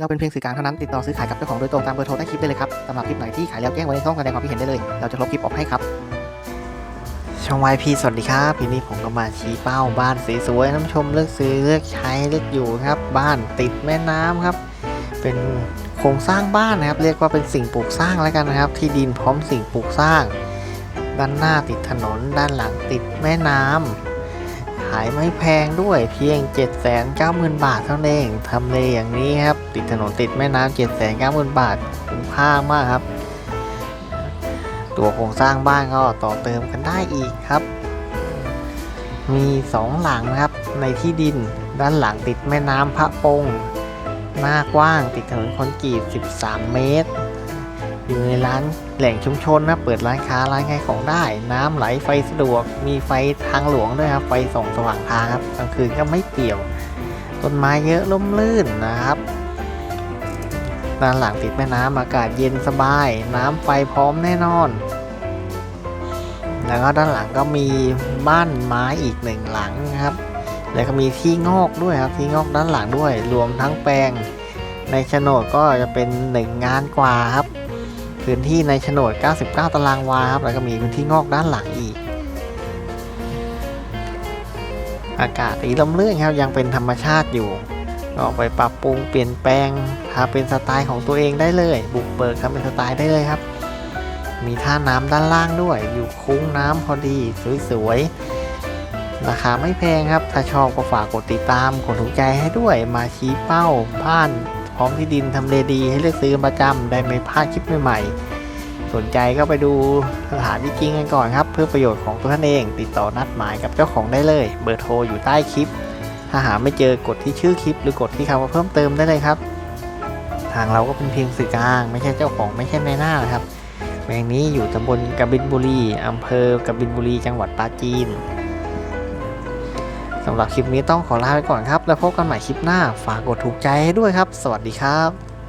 เราเป็นเพียงสื่อกลางเท่านั้นติดต่อซื้อขายกับเจ้าของโดยตรงตามเบอร์โทรใต้คลิปได้เลยครับสำหรับคลิปไหนที่ขายแล้วแจ้งไว้ในช่องแสดงความคิดเห็นได้เลย เราจะลบคลิปออกให้ครับ ช่องวายพีสวัสดีครับทีนี้ผมก็มาชี้เป้าบ้านสวยๆน้ำชมเลือกซื้อเลือกใช้เลือกอยู่ครับ บ้านติดแม่น้ำครับ เป็นโครงสร้างบ้านนะครับ เรียกว่าเป็นสิ่งปลูกสร้างแล้วกันนะครับ ที่ดินพร้อมสิ่งปลูกสร้าง ด้านหน้าติดถนน ด้านหลังติดแม่น้ำขายไม่แพงด้วยเพียง 790,000 บาทเท่านั้นเองทำเลอย่างนี้ครับ ติดถนนติดแม่น้ำ790,000 บาทคุ้มค่ามากครับ ตัวโครงสร้างบ้านก็ต่อเติมกันได้อีกครับ มีสองหลังนะครับในที่ดินด้านหลังติดแม่น้ำพระปงหน้ากว้างติดถนนคอนกรีต 13 เมตร อยู่ในร้านแหล่งชุมชนนะ เปิดร้านค้าร้านขายของได้ น้ำไหลไฟสะดวก มีไฟทางหลวงด้วยครับ ไฟส่องสว่างทางครับกลางคืนก็ไม่เปี่ยว ต้นไม้เยอะร่มรื่นนะครับด้านหลังติดแม่น้ำอากาศเย็นสบาย น้ำไฟพร้อมแน่นอน แล้วก็ด้านหลังก็มีบ้านไม้อีกหนึ่งหลังครับ แล้วก็มีที่งอกด้วยครับ ที่งอกด้านหลังด้วย รวมทั้งแปลงในโฉนดก็จะเป็นหนึ่งงานกว่าครับ พื้นที่ในโฉนด 99 ตารางวาครับ แล้วก็มีพื้นที่งอกด้านหลังอีก อากาศสีลมเลื่อนครับ ยังเป็นธรรมชาติอยู่ก็ไปปรับปรุงเปลี่ยนแปลงทำเป็นสไตล์ของตัวเองได้เลย บุกเบิกทำเป็นสไตล์ได้เลยครับ มีท่าน้ำด้านล่างด้วย อยู่คุ้งน้ำพอดีสวยๆ ราคาไม่แพงครับ ถ้าชอบก็ฝากกดติดตาม กดถูกใจให้ด้วย มาชี้เป้าบ้าน ร้อมที่ดินทำเลดีให้เลือกซื้อประจำได้ไม่พลาดคลิปใหม่ๆ สนใจก็ไปดูสถานที่จริงกันก่อนครับ เพื่อประโยชน์ของตัวท่านเอง ติดต่อนัดหมายกับเจ้าของได้เลย เบอร์โทรอยู่ใต้คลิป ถ้าหาไม่เจอกดที่ชื่อคลิป หรือกดที่คำว่าเพิ่มเติมได้เลยครับ ทางเราก็เป็นเพียงสื่อกลาง ไม่ใช่เจ้าของไม่ใช่ในหน้านะครับแมงนี้อยู่ตำบลกบินบุรีอำเภอกบินบุรี จังหวัดปราจีน สำหรับคลิปนี้ต้องขอลาไปก่อนครับ แล้วพบกันใหม่คลิปหน้า ฝากกดถูกใจให้ด้วยครับ สวัสดีครับ